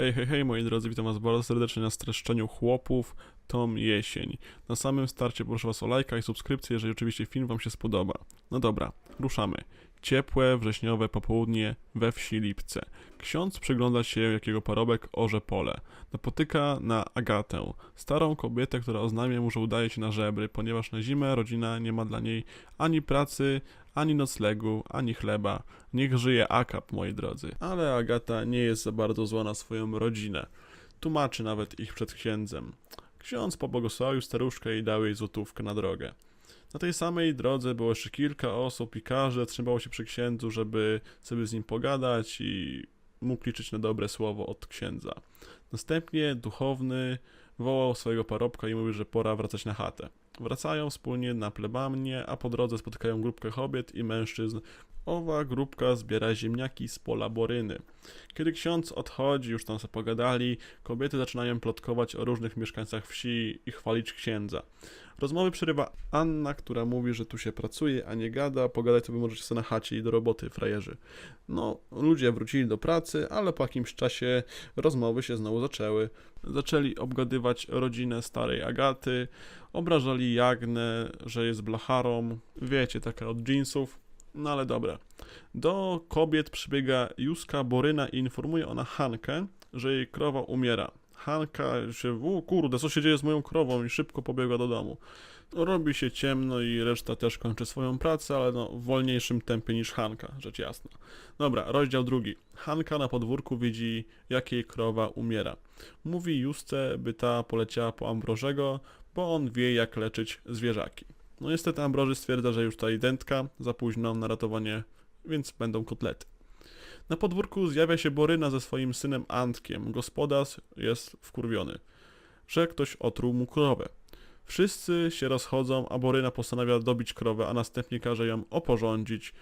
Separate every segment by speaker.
Speaker 1: Hej, hej, hej, moi drodzy, witam was bardzo serdecznie na streszczeniu chłopów Tom Jesień. Na samym starcie proszę was o lajka i subskrypcję, jeżeli oczywiście film wam się spodoba. No dobra, ruszamy. Ciepłe, wrześniowe popołudnie we wsi Lipce. Ksiądz przygląda się, jakiego parobek orze pole. Napotyka na Agatę, starą kobietę, która oznajmia mu, że udaje się na żebry, ponieważ na zimę rodzina nie ma dla niej ani pracy, ani noclegu, ani chleba. Niech żyje Akap, moi drodzy. Ale Agata nie jest za bardzo zła na swoją rodzinę. Tłumaczy nawet ich przed księdzem. Ksiądz pobłogosławił staruszkę i dał jej złotówkę na drogę. Na tej samej drodze było jeszcze kilka osób i każde trzymało się przy księdzu, żeby sobie z nim pogadać i mógł liczyć na dobre słowo od księdza. Następnie duchowny wołał swojego parobka i mówił, że pora wracać na chatę. Wracają wspólnie na plebanię, a po drodze spotykają grupkę kobiet i mężczyzn. Owa grupka zbiera ziemniaki z pola Boryny. Kiedy ksiądz odchodzi, już tam sobie pogadali, kobiety zaczynają plotkować o różnych mieszkańcach wsi i chwalić księdza. Rozmowy przerywa Anna, która mówi, że tu się pracuje, a nie gada, pogadać sobie możecie sobie na chacie i do roboty, frajerzy. No, ludzie wrócili do pracy, ale po jakimś czasie rozmowy się znowu zaczęły. Zaczęli obgadywać rodzinę starej Agaty, obrażali Jagnę, że jest blacharą, wiecie, taka od jeansów. No ale dobra. Do kobiet przybiega Juska Boryna i informuje ona Hankę, że jej krowa umiera. Hanka się, o kurde, co się dzieje z moją krową i szybko pobiegła do domu. Robi się ciemno i reszta też kończy swoją pracę, ale no w wolniejszym tempie niż Hanka, rzecz jasna. Dobra, rozdział drugi. Hanka na podwórku widzi, jak jej krowa umiera. Mówi Jusce, by ta poleciała po Ambrożego, bo on wie, jak leczyć zwierzaki. No niestety Ambroży stwierdza, że już ta dętka, za późno na ratowanie, więc będą kotlety. Na podwórku zjawia się Boryna ze swoim synem Antkiem. Gospodarz jest wkurwiony, że ktoś otruł mu krowę. Wszyscy się rozchodzą, a Boryna postanawia dobić krowę, a następnie każe ją oporządzić.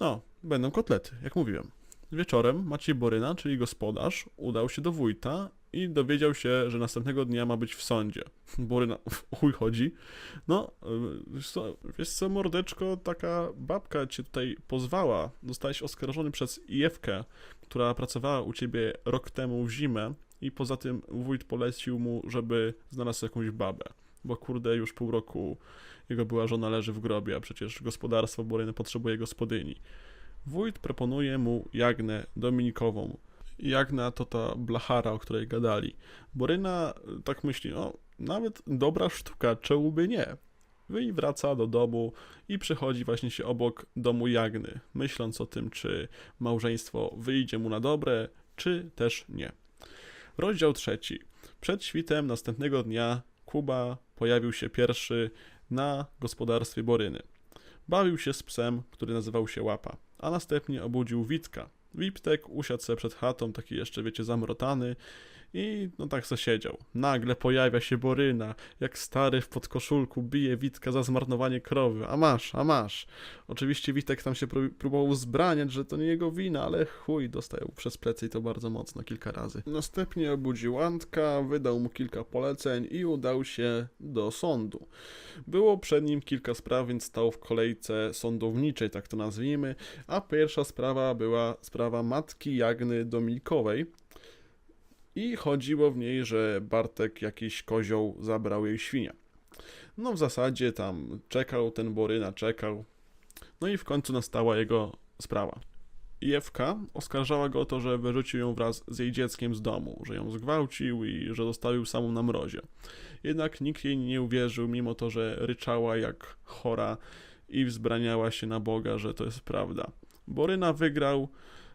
Speaker 1: No, będą kotlety, jak mówiłem. Wieczorem Maciej Boryna, czyli gospodarz, udał się do wójta i dowiedział się, że następnego dnia ma być w sądzie. Boryna, chuj chodzi. No, y, wiesz co, wiesz co, mordeczko, taka babka cię tutaj pozwała. Zostałeś oskarżony przez Jewkę, która pracowała u ciebie rok temu w zimę i poza tym wójt polecił mu, żeby znalazł jakąś babę. Bo kurde, już pół roku jego była żona leży w grobie, a przecież gospodarstwo Boryny potrzebuje gospodyni. Wójt proponuje mu Jagnę Dominikową. Jagna to ta blachara, o której gadali. Boryna y, tak myśli, no nawet dobra sztuka, czemu by nie? No I wraca do domu i przychodzi właśnie się obok domu Jagny, myśląc o tym, czy małżeństwo wyjdzie mu na dobre, czy też nie. Rozdział trzeci. Przed świtem następnego dnia Kuba pojawił się pierwszy na gospodarstwie Boryny. Bawił się z psem, który nazywał się Łapa, a następnie obudził Witka. Wiptek usiadł sobie przed chatą, taki jeszcze, wiecie, zamrotany i no tak se siedział. Nagle pojawia się Boryna, jak stary w podkoszulku bije Witka za zmarnowanie krowy. A masz, a masz. Oczywiście Witek tam się pró- próbował zbraniać, że to nie jego wina, ale chuj, dostał przez plecy i to bardzo mocno, kilka razy. Następnie obudził Antka, wydał mu kilka poleceń i udał się do sądu. Było przed nim kilka spraw, więc stał w kolejce sądowniczej, tak to nazwijmy, a pierwsza sprawa była sprawa matki Jagny Domikowej, i chodziło w niej, że Bartek jakiś kozioł zabrał jej świnia. No w zasadzie tam czekał ten Boryna, czekał. No i w końcu nastała jego sprawa. Jewka oskarżała go o to, że wyrzucił ją wraz z jej dzieckiem z domu, że ją zgwałcił i że zostawił samą na mrozie. Jednak nikt jej nie uwierzył, mimo to, że ryczała jak chora i wzbraniała się na Boga, że to jest prawda. Boryna wygrał,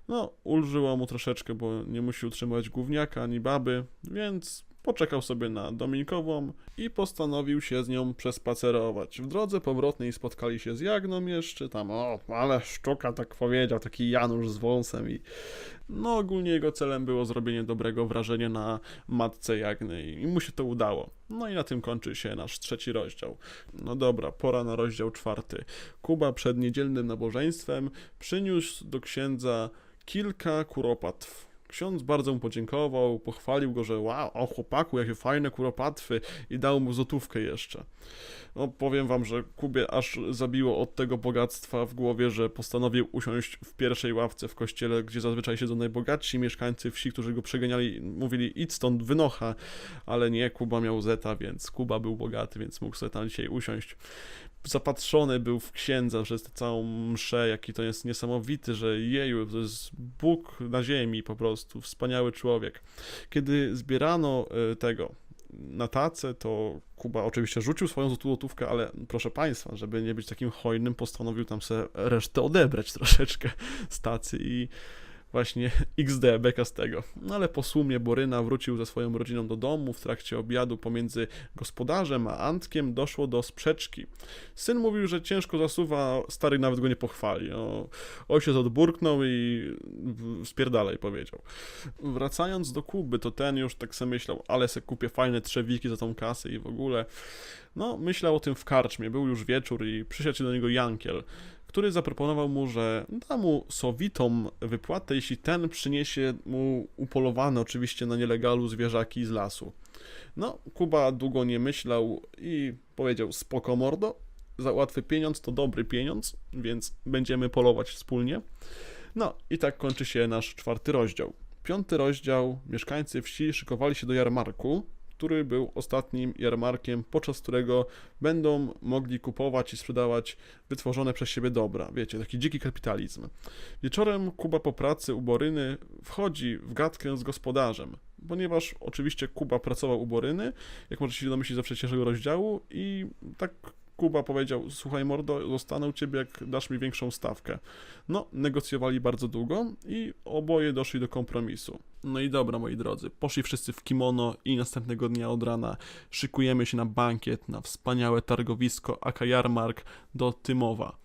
Speaker 1: no, ulżyło mu troszeczkę, bo nie musi utrzymywać gówniaka ani baby, więc poczekał sobie na Dominikową i postanowił się z nią przespacerować. W drodze powrotnej spotkali się z Jagną jeszcze, tam o, ale szczuka tak powiedział, taki Janusz z wąsem i no ogólnie jego celem było zrobienie dobrego wrażenia na matce Jagny i mu się to udało. No i na tym kończy się nasz trzeci rozdział. No dobra, pora na rozdział czwarty. Kuba przed niedzielnym nabożeństwem przyniósł do księdza kilka kuropatw. Ksiądz bardzo mu podziękował, pochwalił go, że wow, o chłopaku, jakie fajne kuropatwy i dał mu złotówkę jeszcze. No powiem wam, że Kubie aż zabiło od tego bogactwa w głowie, że postanowił usiąść w pierwszej ławce w kościele, gdzie zazwyczaj siedzą najbogatsi mieszkańcy wsi, którzy go przeganiali, mówili idź stąd, wynocha, ale nie, Kuba miał zeta, więc Kuba był bogaty, więc mógł sobie tam dzisiaj usiąść. Zapatrzony był w księdza przez całą mszę, jaki to jest niesamowity, że jeju, to jest Bóg na ziemi po prostu, wspaniały człowiek. Kiedy zbierano e, tego na tacę, to Kuba oczywiście rzucił swoją złotówkę, ale proszę Państwa, żeby nie być takim hojnym, postanowił tam sobie resztę odebrać troszeczkę z tacy i właśnie XD, beka z tego. No ale po sumie Boryna wrócił ze swoją rodziną do domu. W trakcie obiadu pomiędzy gospodarzem a Antkiem doszło do sprzeczki. Syn mówił, że ciężko zasuwa, stary nawet go nie pochwali. O, ojciec odburknął i spierdalaj powiedział. Wracając do Kuby, to ten już tak sobie myślał, ale se kupię fajne trzewiki za tą kasę i w ogóle. No, myślał o tym w karczmie. Był już wieczór i przyszedł do niego Jankiel który zaproponował mu, że da mu sowitą wypłatę, jeśli ten przyniesie mu upolowane oczywiście na nielegalu zwierzaki z lasu. No, Kuba długo nie myślał i powiedział, spoko mordo, za łatwy pieniądz to dobry pieniądz, więc będziemy polować wspólnie. No i tak kończy się nasz czwarty rozdział. Piąty rozdział, mieszkańcy wsi szykowali się do jarmarku, który był ostatnim jarmarkiem, podczas którego będą mogli kupować i sprzedawać wytworzone przez siebie dobra. Wiecie, taki dziki kapitalizm. Wieczorem Kuba po pracy u Boryny wchodzi w gadkę z gospodarzem, ponieważ oczywiście Kuba pracował u Boryny, jak możecie się domyślić ze wcześniejszego rozdziału i tak Kuba powiedział, słuchaj mordo, zostanę u ciebie, jak dasz mi większą stawkę. No, negocjowali bardzo długo i oboje doszli do kompromisu. No i dobra, moi drodzy, poszli wszyscy w kimono i następnego dnia od rana szykujemy się na bankiet, na wspaniałe targowisko aka Jarmark do Tymowa.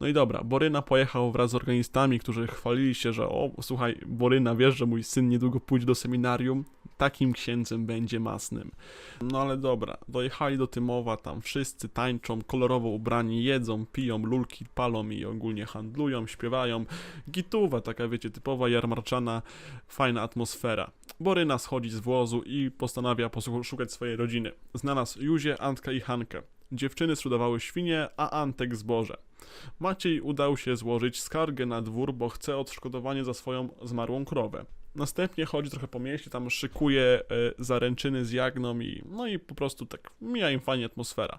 Speaker 1: No i dobra, Boryna pojechał wraz z organistami, którzy chwalili się, że o, słuchaj, Boryna, wiesz, że mój syn niedługo pójdzie do seminarium, takim księdzem będzie masnym. No ale dobra, dojechali do Tymowa, tam wszyscy tańczą, kolorowo ubrani, jedzą, piją, lulki palą i ogólnie handlują, śpiewają. Gituwa, taka wiecie, typowa jarmarczana, fajna atmosfera. Boryna schodzi z wozu i postanawia poszukać swojej rodziny. Znalazł Juzię, Antka i Hankę. Dziewczyny sprzedawały świnie, a Antek zboże. Maciej udał się złożyć skargę na dwór, bo chce odszkodowanie za swoją zmarłą krowę. Następnie chodzi trochę po mieście, tam szykuje e, zaręczyny z Jagną i no i po prostu tak mija im fajnie atmosfera.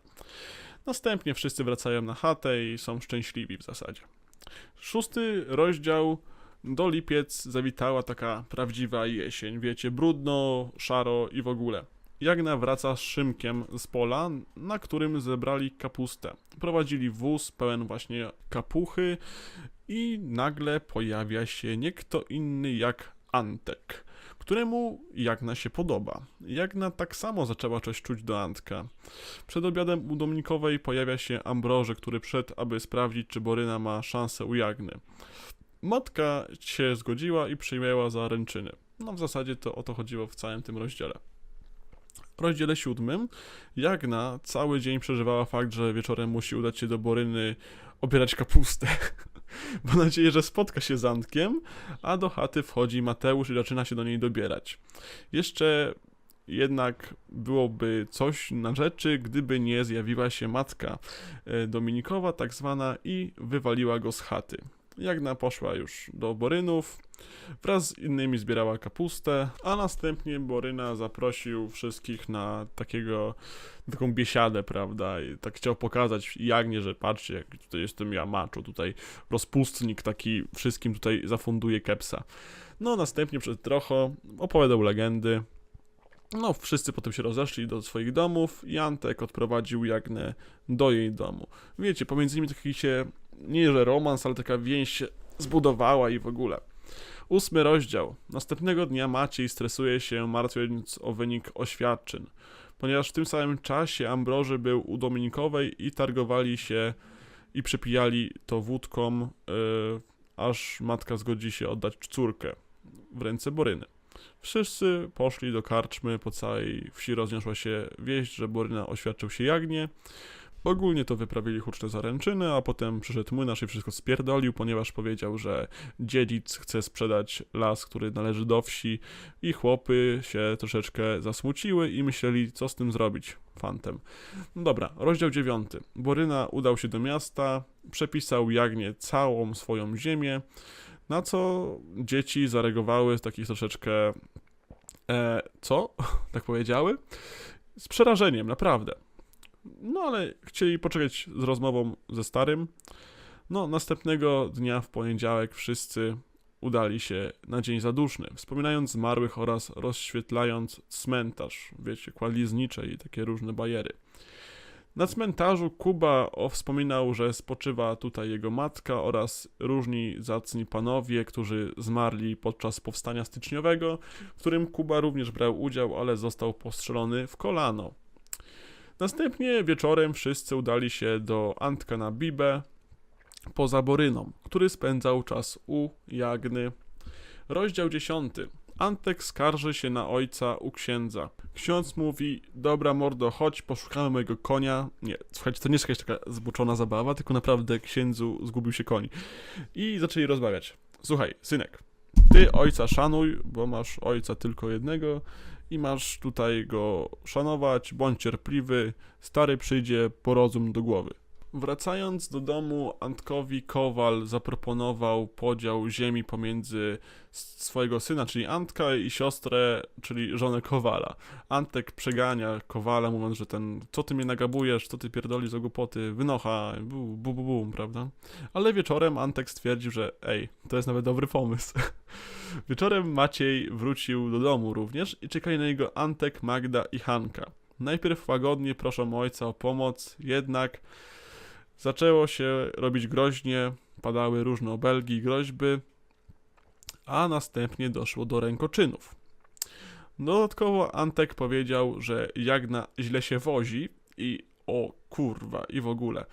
Speaker 1: Następnie wszyscy wracają na chatę i są szczęśliwi w zasadzie. Szósty rozdział do lipiec zawitała taka prawdziwa jesień, wiecie, brudno, szaro i w ogóle. Jagna wraca z Szymkiem z pola, na którym zebrali kapustę. Prowadzili wóz pełen właśnie kapuchy i nagle pojawia się nie kto inny jak Antek, któremu Jagna się podoba. Jagna tak samo zaczęła coś czuć do Antka. Przed obiadem u Dominikowej pojawia się Ambroży, który przyszedł, aby sprawdzić, czy Boryna ma szansę u Jagny. Matka się zgodziła i przyjęła za ręczyny. No w zasadzie to o to chodziło w całym tym rozdziale. W rozdziale siódmym Jagna cały dzień przeżywała fakt, że wieczorem musi udać się do Boryny obierać kapustę. Mam nadzieję, że spotka się z Antkiem, a do chaty wchodzi Mateusz i zaczyna się do niej dobierać. Jeszcze jednak byłoby coś na rzeczy, gdyby nie zjawiła się matka e, Dominikowa, tak zwana, i wywaliła go z chaty. Jagna poszła już do Borynów, wraz z innymi zbierała kapustę, a następnie Boryna zaprosił wszystkich na takiego, taką biesiadę, prawda, i tak chciał pokazać Jagnie, że patrzcie, jak tutaj jestem ja maczo, tutaj rozpustnik taki wszystkim tutaj zafunduje kepsa. No, następnie przed trochę opowiadał legendy, no, wszyscy potem się rozeszli do swoich domów i Antek odprowadził Jagnę do jej domu. Wiecie, pomiędzy nimi taki się, nie że romans, ale taka więź się zbudowała i w ogóle. Ósmy rozdział. Następnego dnia Maciej stresuje się, martwiąc o wynik oświadczyn, ponieważ w tym samym czasie Ambroży był u Dominikowej i targowali się i przepijali to wódką, yy, aż matka zgodzi się oddać córkę w ręce Boryny. Wszyscy poszli do karczmy, po całej wsi rozniosła się wieść, że Boryna oświadczył się Jagnie. Ogólnie to wyprawili huczne zaręczyny, a potem przyszedł młynarz i wszystko spierdolił, ponieważ powiedział, że dziedzic chce sprzedać las, który należy do wsi i chłopy się troszeczkę zasmuciły i myśleli, co z tym zrobić fantem. No dobra, rozdział dziewiąty. Boryna udał się do miasta, przepisał Jagnie całą swoją ziemię, na co dzieci zareagowały z takich troszeczkę e, co? tak powiedziały? Z przerażeniem, naprawdę. No ale chcieli poczekać z rozmową ze starym. No, następnego dnia w poniedziałek wszyscy udali się na dzień zaduszny, wspominając zmarłych oraz rozświetlając cmentarz, wiecie, kładli znicze i takie różne bajery. Na cmentarzu Kuba wspominał, że spoczywa tutaj jego matka oraz różni zacni panowie, którzy zmarli podczas powstania styczniowego, w którym Kuba również brał udział, ale został postrzelony w kolano. Następnie wieczorem wszyscy udali się do Antka na Bibę poza Boryną, który spędzał czas u Jagny. Rozdział 10. Antek skarży się na ojca u księdza. Ksiądz mówi, dobra mordo, chodź, poszukamy mojego konia. Nie, słuchajcie, to nie jest jakaś taka zboczona zabawa, tylko naprawdę księdzu zgubił się koń. I zaczęli rozmawiać. Słuchaj, synek, ty ojca szanuj, bo masz ojca tylko jednego i masz tutaj go szanować, bądź cierpliwy, stary przyjdzie po rozum do głowy. Wracając do domu, Antkowi Kowal zaproponował podział ziemi pomiędzy swojego syna, czyli Antka, i siostrę, czyli żonę Kowala. Antek przegania Kowala, mówiąc, że ten, co ty mnie nagabujesz, co ty pierdolisz za głupoty, wynocha, bu, bu, bu, prawda? Ale wieczorem Antek stwierdził, że ej, to jest nawet dobry pomysł. Wieczorem Maciej wrócił do domu również i czekali na niego Antek, Magda i Hanka. Najpierw łagodnie proszą ojca o pomoc, jednak zaczęło się robić groźnie, padały różne obelgi i groźby, a następnie doszło do rękoczynów. Dodatkowo Antek powiedział, że Jagna źle się wozi i o kurwa i w ogóle.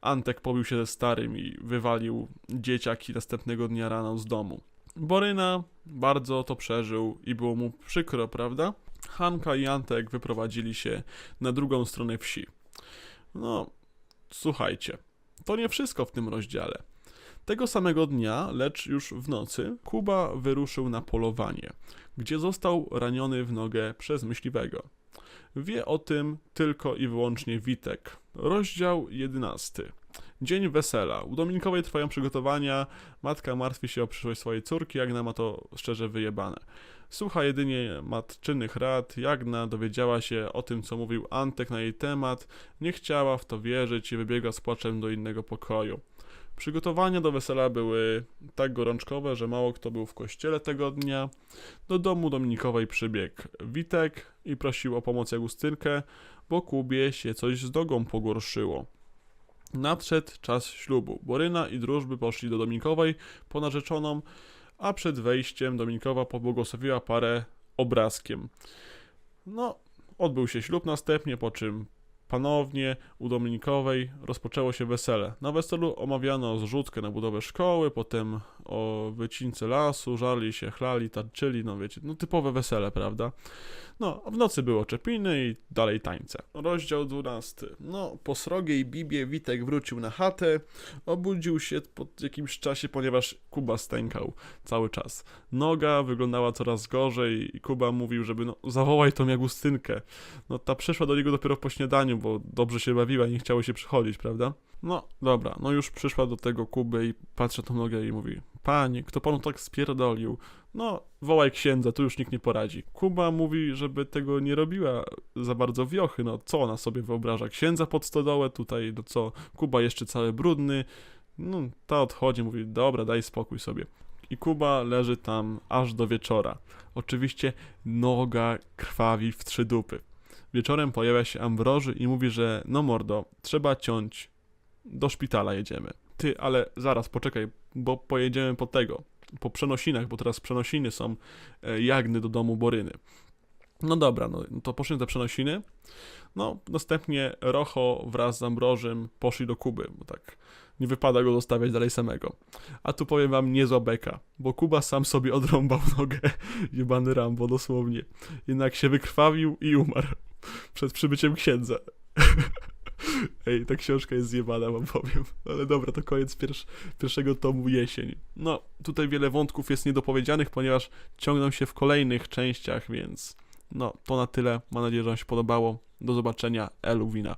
Speaker 1: Antek pobił się ze starym i wywalił dzieciaki następnego dnia rano z domu. Boryna bardzo to przeżył i było mu przykro, prawda? Hanka i Antek wyprowadzili się na drugą stronę wsi. No, słuchajcie, to nie wszystko w tym rozdziale. Tego samego dnia, lecz już w nocy, Kuba wyruszył na polowanie, gdzie został raniony w nogę przez myśliwego. Wie o tym tylko i wyłącznie Witek. Rozdział 11. Dzień wesela. U Dominikowej trwają przygotowania. Matka martwi się o przyszłość swojej córki. Jagna ma to szczerze wyjebane. Słucha jedynie matczynych rad. Jagna dowiedziała się o tym, co mówił Antek na jej temat. Nie chciała w to wierzyć i wybiegła z płaczem do innego pokoju. Przygotowania do wesela były tak gorączkowe, że mało kto był w kościele tego dnia. Do domu Dominikowej przybiegł Witek i prosił o pomoc Jagustynkę, bo Kubie się coś z nogą pogorszyło. Nadszedł czas ślubu. Boryna i drużby poszli do Dominikowej po narzeczoną, a przed wejściem Dominikowa pobłogosławiła parę obrazkiem. No, odbył się ślub następnie, po czym Ponownie u Dominikowej rozpoczęło się wesele. Na weselu omawiano zrzutkę na budowę szkoły, potem o wycince lasu, żarli się, chlali, tarczyli, no wiecie, no typowe wesele, prawda? No, w nocy było czepiny i dalej tańce. Rozdział 12. No, po srogiej bibie Witek wrócił na chatę, obudził się po jakimś czasie, ponieważ Kuba stękał cały czas. Noga wyglądała coraz gorzej i Kuba mówił, żeby no, zawołaj tą Jagustynkę. No, ta przyszła do niego dopiero po śniadaniu, bo dobrze się bawiła i nie chciało się przychodzić, prawda? No, dobra, no już przyszła do tego Kuby i patrzy tą nogę i mówi Panie, kto panu tak spierdolił? No, wołaj księdza, tu już nikt nie poradzi. Kuba mówi, żeby tego nie robiła za bardzo wiochy, no co ona sobie wyobraża? Księdza pod stodołę, tutaj, no co? Kuba jeszcze cały brudny. No, ta odchodzi, mówi, dobra, daj spokój sobie. I Kuba leży tam aż do wieczora. Oczywiście noga krwawi w trzy dupy. Wieczorem pojawia się Ambroży i mówi, że no mordo, trzeba ciąć, do szpitala jedziemy. Ty, ale zaraz, poczekaj, bo pojedziemy po tego, po przenosinach, bo teraz przenosiny są e, jagny do domu Boryny. No dobra, no to poszli te przenosiny. No, następnie Rocho wraz z Ambrożym poszli do Kuby, bo tak nie wypada go zostawiać dalej samego. A tu powiem wam niezła beka, bo Kuba sam sobie odrąbał nogę, jebany Rambo dosłownie. Jednak się wykrwawił i umarł przed przybyciem księdza. Ej, ta książka jest zjebana, wam powiem. Ale dobra, to koniec pierwsz, pierwszego tomu jesień. No, tutaj wiele wątków jest niedopowiedzianych, ponieważ ciągną się w kolejnych częściach, więc no, to na tyle. Mam nadzieję, że wam się podobało. Do zobaczenia. Eluwina.